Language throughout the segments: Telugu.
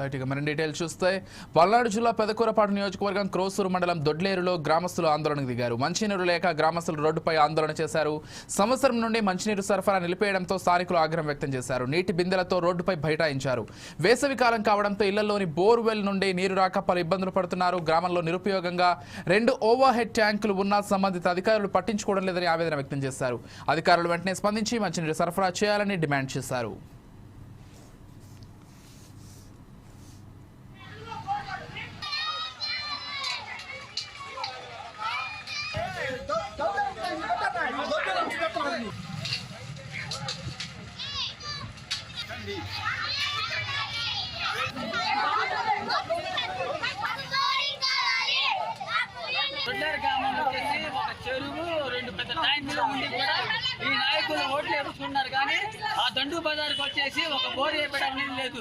రైట్ ఇక మరిన్ని డీటెయిల్స్ చూస్తే పల్నాడు జిల్లా పెదకూరపాటు నియోజకవర్గం క్రోసూరు మండలం దొడ్లేరులో గ్రామస్తులు ఆందోళనకు దిగారు. మంచినీరు లేక గ్రామస్తులు రోడ్డుపై ఆందోళన చేశారు. సంవత్సరం నుండి మంచినీరు సరఫరా నిలిపేయడంతో స్థానికులు ఆగ్రహం వ్యక్తం చేశారు. నీటి బిందెలతో రోడ్డుపై బైఠాయించారు. వేసవి కాలం కావడంతో ఇళ్ళలోని బోర్వెల్ నుండి నీరు రాక పలు ఇబ్బందులు పడుతున్నారు. గ్రామంలో నిరుపయోగంగా రెండు ఓవర్ హెడ్ ట్యాంకులు ఉన్నా సంబంధిత అధికారులు పట్టించుకోవడం లేదని ఆవేదన వ్యక్తం చేశారు. అధికారులు వెంటనే స్పందించి మంచినీరు సరఫరా చేయాలని డిమాండ్ చేశారు. తొండేరు గ్రామంలో వచ్చేసి ఒక చెరువు రెండు పెద్ద ట్యాంకులు ఉండి కూడా ఈ నాయకులు ఓట్లు వేసుకున్నారు కానీ దండు బజార్కి వచ్చేసి ఒక బోర్ వేయడం అనేది లేదు.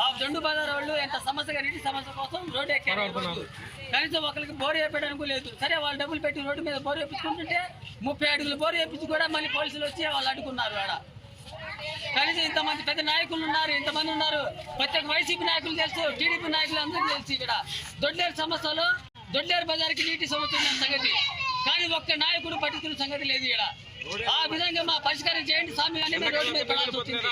ఆ దండు బజార్ వాళ్ళు ఎంత సమస్యగా నీటి సమస్య కోసం రోడ్డు ఎక్కారు. కనీసం ఒకరికి బోర్ వేయడానికి లేదు. సరే వాళ్ళు డబ్బులు పెట్టి రోడ్డు మీద బోర్ వేపించుకుంటుంటే ముప్పై అడుగులు బోర్ వేపించి కూడా మళ్ళీ పోలీసులు వచ్చి వాళ్ళు అడ్డుకున్నారు ఆడ. కనీసం ఇంతమంది పెద్ద నాయకులు ఉన్నారు ఇంతమంది ఉన్నారు. ప్రత్యేక వైసీపీ నాయకులు తెలుసు టీడీపీ నాయకులు అందరికీ తెలుసు ఇక్కడ. దొడ్లేరు సమస్యలు దొడ్లేరు బజార్కి నీటి సమస్య సంగతి. కానీ ఒక్క నాయకుడు పట్టించుకున్న సంగతి లేదు ఇక్కడ. ఆ విధంగా మా పరిష్కారం చేయండి. స్వామి అని మేము రోడ్డు మీద పడాల్సి వచ్చింది.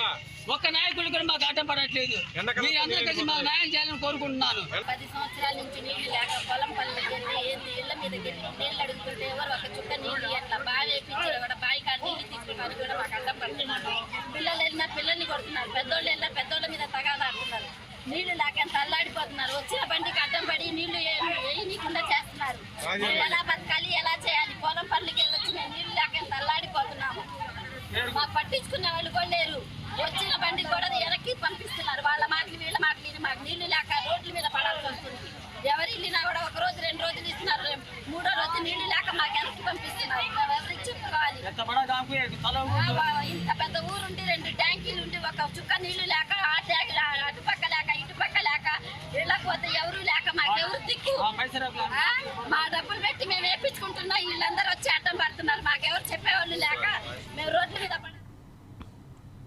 ఒక్క నాయకుడు కూడా మాకు అడ్డం పడట్లేదు. మీరు అందరూ కలిసి మాకు న్యాయం చేయాలని కోరుకుంటున్నాను. పది సంవత్సరాల నుంచి నీళ్ళు లేక పొలం వెళ్ళి ఏంది ఇళ్ళ వెళ్ళి నీళ్ళు అడుగుతుంటే ఎవరు ఒక చుక్క నీళ్ళు అట్లా బావి వేపించారు కూడా బావి కాడ నీళ్ళు తీసుకున్నారు కూడా మాకు అడ్డం పడుతున్నారు. పిల్లలు వెళ్ళినా పిల్లల్ని కొడుతున్నారు. పెద్దోళ్ళు వెళ్ళినా పెద్దోళ్ళ మీద తగాదాడుతున్నారు. నీళ్ళు లేక ఎంత అల్లాడిపోతున్నారు. వచ్చిన బండికి అడ్డం పడి నీళ్ళు వేయనీయకుండా చేస్తున్నారు. ఎలా చేయాలి పొలం పనులకి వెళ్ళొచ్చి మేము నీళ్ళు లేక ఎంత అల్లాడిపోతున్నాము మాకు పట్టించుకునే వాళ్ళు కూడా లేరు. వచ్చిన బండి కూడా వెనక్కి పంపిస్తున్నారు. వాళ్ళ మాటలు వీళ్ళ మాటలు విని మాకు నీళ్ళు లేక రోడ్ల మీద పడాల్సి వస్తుంది. ఎవరు వెళ్ళినా కూడా ఒక రోజు రెండు రోజులు ఇస్తున్నారు. మూడో రోజు నీళ్ళు లేక మాకు వెనక్కి పంపిస్తున్నారు. ఎవరికి చెప్పుకోవాలి. ఇంత పెద్ద ఊరుండి రెండు ట్యాంకీలు ఉండి ఒక చుక్క నీళ్ళు లేక ఆ ట్యాంక్ అటుపక్క లేక ఇటుపక్క లేక వెళ్ళకపోతే ఎవరు లేక మాకెవరు దిక్కు? ఆ పైసలు ఆ, మా డబ్బులు పెట్టి మేము వేపించుకుంటున్నాం. వీళ్ళందరూ